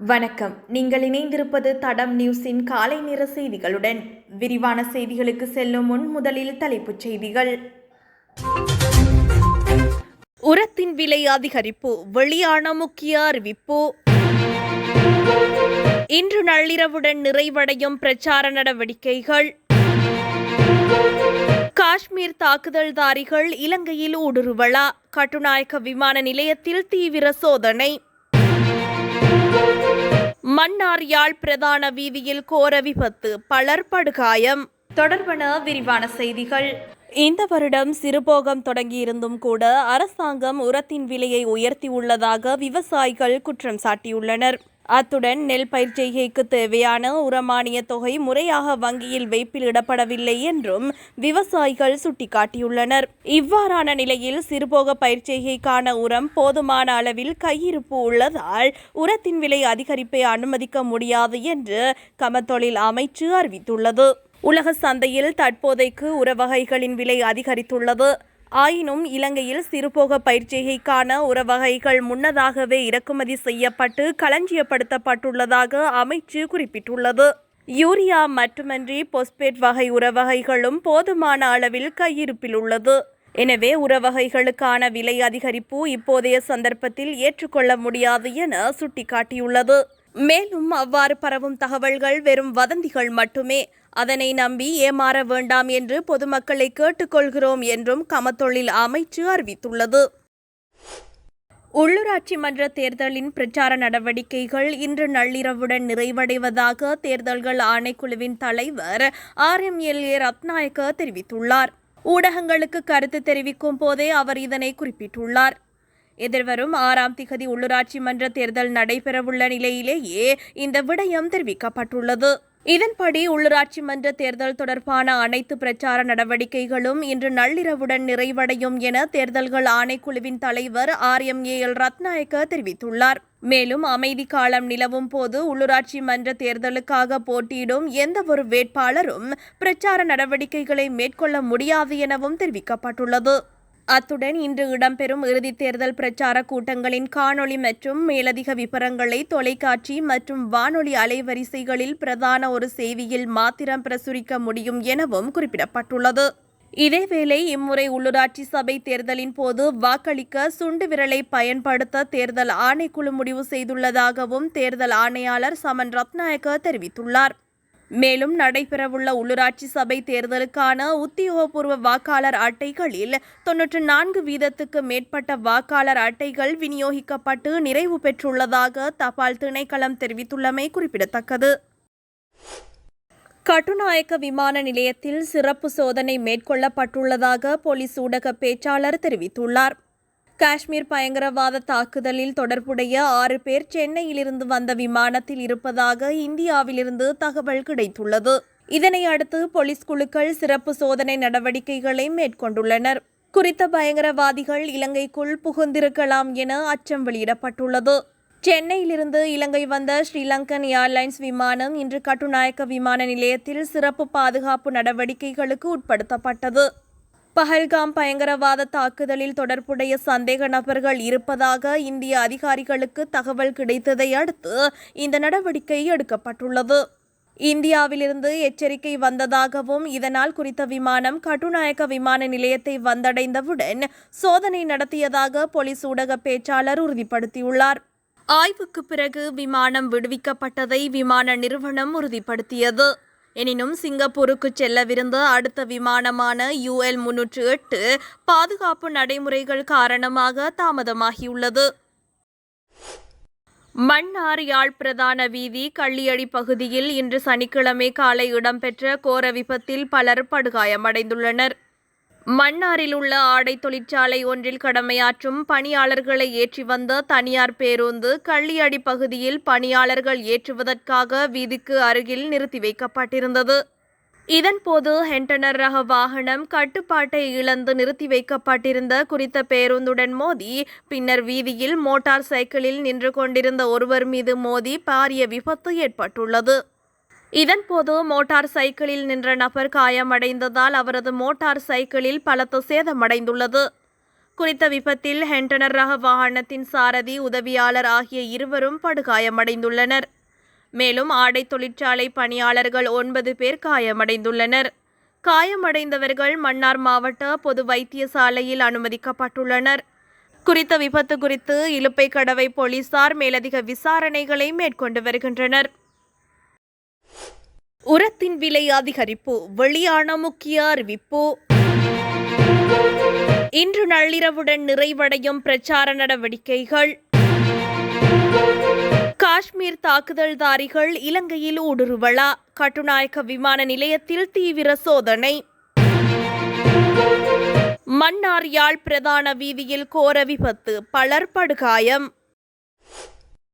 வணக்கம். நீங்கள் இணைந்திருப்பது தடம் நியூஸின் காலை நேர செய்திகளுடன். விரிவான செய்திகளுக்கு செல்லும் முன் முதலில் தலைப்புச் செய்திகள். உரத்தின் விலை அதிகரிப்பு வெளியான முக்கிய அறிவிப்பு. இன்று நள்ளிரவுடன் நிறைவடையும் பிரச்சார நடவடிக்கைகள். காஷ்மீர் தாக்குதல்தாரிகள் இலங்கையில் ஊடுருவலா. கட்டுநாயக்க விமான நிலையத்தில் தீவிர சோதனை. மன்னார் யாழ் பிரதான வீதியில் கோர விபத்து பலர் படுகாயம். தொடர்பன விரிவான செய்திகள். இந்த வருடம் சிறுபோகம் தொடங்கியிருந்தும் கூட அரசாங்கம் உரத்தின் விலையை உயர்த்தியுள்ளதாக விவசாயிகள் குற்றம் சாட்டியுள்ளனர். அத்துடன் நெல் பயிர் செய்கைக்கு தேவையான உரமானிய தொகை முறையாக வங்கியில் வைப்பில் இடப்படவில்லை என்றும் விவசாயிகள் சுட்டிக்காட்டியுள்ளனர். இவ்வாறான நிலையில் சிறுபோக பயிர் செய்கைக்கான உரம் போதுமான அளவில் கையிருப்பு உள்ளதால் உரத்தின் விலை அதிகரிப்பை அனுமதிக்க முடியாது என்று கமத்தொழில் அமைச்சு அறிவித்துள்ளது. உலக சந்தையில் தற்போதைக்கு உர வகைகளின் விலை அதிகரித்துள்ளது. ஆயினும் இலங்கையில் சிறுபோக பயிற்சிகைக்கான உரவகைகள் முன்னதாகவே இறக்குமதி செய்யப்பட்டு களஞ்சியப்படுத்தப்பட்டுள்ளதாக அமைச்சு குறிப்பிட்டுள்ளது. யூரியா மட்டுமன்றி பொஸ்பேட் வகை உரவகைகளும் போதுமான அளவில் கையிருப்பில் உள்ளது. எனவே உரவகைகளுக்கான விலை அதிகரிப்பு இப்போதைய சந்தர்ப்பத்தில் ஏற்றுக்கொள்ள முடியாது என சுட்டிக்காட்டியுள்ளது. மேலும் அவ்வாறு பரவும் தகவல்கள் வெறும் வதந்திகள் மட்டுமே. அதனை நம்பி ஏமாற வேண்டாம் என்று பொதுமக்களை கேட்டுக்கொள்கிறோம் என்றும் கமத்தொழில் அமைச்சு அறிவித்துள்ளது. உள்ளூராட்சி மன்ற தேர்தலின் பிரச்சார நடவடிக்கைகள் இன்று நள்ளிரவுடன் நிறைவடைவதாக தேர்தல்கள் ஆணைக்குழுவின் தலைவர் R M L A Ratnayake தெரிவித்துள்ளார். ஊடகங்களுக்கு கருத்து தெரிவிக்கும் போதே அவர் இதனை குறிப்பிட்டுள்ளார். எதிர்வரும் ஆறாம் திகதி உள்ளூராட்சி மன்ற தேர்தல் நடைபெறவுள்ள நிலையிலேயே இந்த விடயம் தெரிவிக்கப்பட்டுள்ளது. இதன்படி உள்ளூராட்சி மன்ற தேர்தல் தொடர்பான அனைத்து பிரச்சார நடவடிக்கைகளும் இன்று நள்ளிரவுடன் நிறைவடையும் என தேர்தல்கள் ஆணைக்குழுவின் தலைவர் R M A L Ratnayake தெரிவித்துள்ளார். மேலும் அமைதி காலம் நிலவும் போது உள்ளூராட்சி மன்ற தேர்தலுக்காக போட்டியிடும் எந்த ஒரு வேட்பாளரும் பிரச்சார நடவடிக்கைகளை மேற்கொள்ள முடியாது எனவும் தெரிவிக்கப்பட்டுள்ளது. அத்துடன் இன்று இடம்பெறும் இறுதித் தேர்தல் பிரச்சார கூட்டங்களின் காணொளி மற்றும் மேலதிக விபரங்களை தொலைக்காட்சி மற்றும் வானொலி அலைவரிசைகளில் பிரதான ஒரு செய்தியில் மாத்திரம் பிரசுரிக்க முடியும் எனவும் குறிப்பிடப்பட்டுள்ளது. இதேவேளை இம்முறை உள்ளூராட்சி சபை தேர்தலின் போது வாக்களிக்க சுண்டு விரலை பயன்படுத்த தேர்தல் ஆணைக்குழு முடிவு செய்துள்ளதாகவும் தேர்தல் ஆணையாளர் சமன் ரத்நாயக்க தெரிவித்துள்ளார். மேலும் நடைபெறவுள்ள உள்ளூராட்சி சபை தேர்தலுக்கான உத்தியோகபூர்வ வாக்காளர் அட்டைகளில் தொன்னூற்று நான்கு வீதத்துக்கு மேற்பட்ட வாக்காளர் அட்டைகள் விநியோகிக்கப்பட்டு நிறைவு பெற்றுள்ளதாக தபால் திணைக்களம் தெரிவித்துள்ளமை குறிப்பிடத்தக்கது. கட்டுநாயக்க விமான நிலையத்தில் சிறப்பு சோதனை மேற்கொள்ளப்பட்டுள்ளதாக போலீஸ் ஊடக பேச்சாளர் தெரிவித்துள்ளார். காஷ்மீர் பயங்கரவாத தாக்குதலில் தொடர்புடைய ஆறு பேர் சென்னையிலிருந்து வந்த விமானத்தில் இருப்பதாக இந்தியாவிலிருந்து தகவல் கிடைத்துள்ளது. இதனை அடுத்து போலீஸ் குழுக்கள் சிறப்பு சோதனை நடவடிக்கைகளை மேற்கொண்டுள்ளனர். குறித்த பயங்கரவாதிகள் இலங்கைக்குள் புகுந்திருக்கலாம் என அச்சம் வெளியிடப்பட்டுள்ளது. சென்னையிலிருந்து இலங்கை வந்த ஸ்ரீலங்கன் ஏர்லைன்ஸ் விமானம் இன்று கட்டுநாயக்க விமான நிலையத்தில் சிறப்பு பாதுகாப்பு நடவடிக்கைகளுக்கு உட்படுத்தப்பட்டது. பஹல்காம் பயங்கரவாத தாக்குதலில் தொடர்புடைய சந்தேக நபர்கள் இருப்பதாக இந்திய அதிகாரிகளுக்கு தகவல் கிடைத்ததை அடுத்து இந்த நடவடிக்கை எடுக்கப்பட்டுள்ளது. இந்தியாவிலிருந்து எச்சரிக்கை வந்ததாகவும் இதனால் குறித்த விமானம் கட்டுநாயக்க விமான நிலையத்தை வந்தடைந்தவுடன் சோதனை நடத்தியதாக போலீஸ் ஊடக பேச்சாளர் உறுதிப்படுத்தியுள்ளார். ஆய்வுக்கு பிறகு விமானம் விடுவிக்கப்பட்டதை விமான நிறுவனம் உறுதிப்படுத்தியது. எனினும் சிங்கப்பூருக்கு செல்லவிருந்த அடுத்த விமானமான யுஎல் முன்னூற்று எட்டு பாதுகாப்பு நடைமுறைகள் காரணமாக தாமதமாகியுள்ளது. மன்னார் யாழ் பிரதான வீதி கள்ளியடி பகுதியில் இன்று சனிக்கிழமை காலை இடம்பெற்ற கோர விபத்தில் பலர் படுகாயமடைந்துள்ளனர். மன்னாரில் உள்ள ஆடை தொழிற்சாலை ஒன்றில் கடமையாற்றும் பணியாளர்களை ஏற்றி வந்த தனியார் பேருந்து கள்ளியடி பகுதியில் பணியாளர்கள் ஏற்றுவதற்காக வீதிக்கு அருகில் நிறுத்தி வைக்கப்பட்டிருந்தது. இதன்போது ஹென்டனர் ரக வாகனம் கட்டுப்பாட்டை இழந்து நிறுத்தி வைக்கப்பட்டிருந்த குறித்த பேருந்துடன் மோதி பின்னர் வீதியில் மோட்டார் சைக்கிளில் நின்று கொண்டிருந்த ஒருவர் மீது மோதி பாரிய விபத்து ஏற்பட்டுள்ளது. இதன்போது மோட்டார் சைக்கிளில் நின்ற நபர் காயமடைந்ததால் அவரது மோட்டார் சைக்கிளில் பலத்த சேதமடைந்துள்ளது. குறித்த விபத்தில் ஹென்டனர் ரக வாகனத்தின் சாரதி உதவியாளர் ஆகிய இருவரும் படுகாயமடைந்துள்ளனர். மேலும் ஆடை தொழிற்சாலை பணியாளர்கள் ஒன்பது பேர் காயமடைந்துள்ளனர். காயமடைந்தவர்கள் மன்னார் மாவட்ட பொது வைத்தியசாலையில் அனுமதிக்கப்பட்டுள்ளனர். குறித்த விபத்து குறித்து இலுப்பை கடவை போலீசார் மேலதிக விசாரணைகளை மேற்கொண்டு வருகின்றனர். உரத்தின் விலை அதிகரிப்பு வெளியான முக்கிய அறிவிப்பு. இன்று நள்ளிரவுடன் நிறைவடையும் பிரச்சார நடவடிக்கைகள். காஷ்மீர் தாக்குதல்தாரிகள் இலங்கையில் ஊடுருவலா? கட்டுநாயக்க விமான நிலையத்தில் தீவிர சோதனை. மன்னார் யாழ் பிரதான வீதியில் கோர விபத்து பலர் படுகாயம்.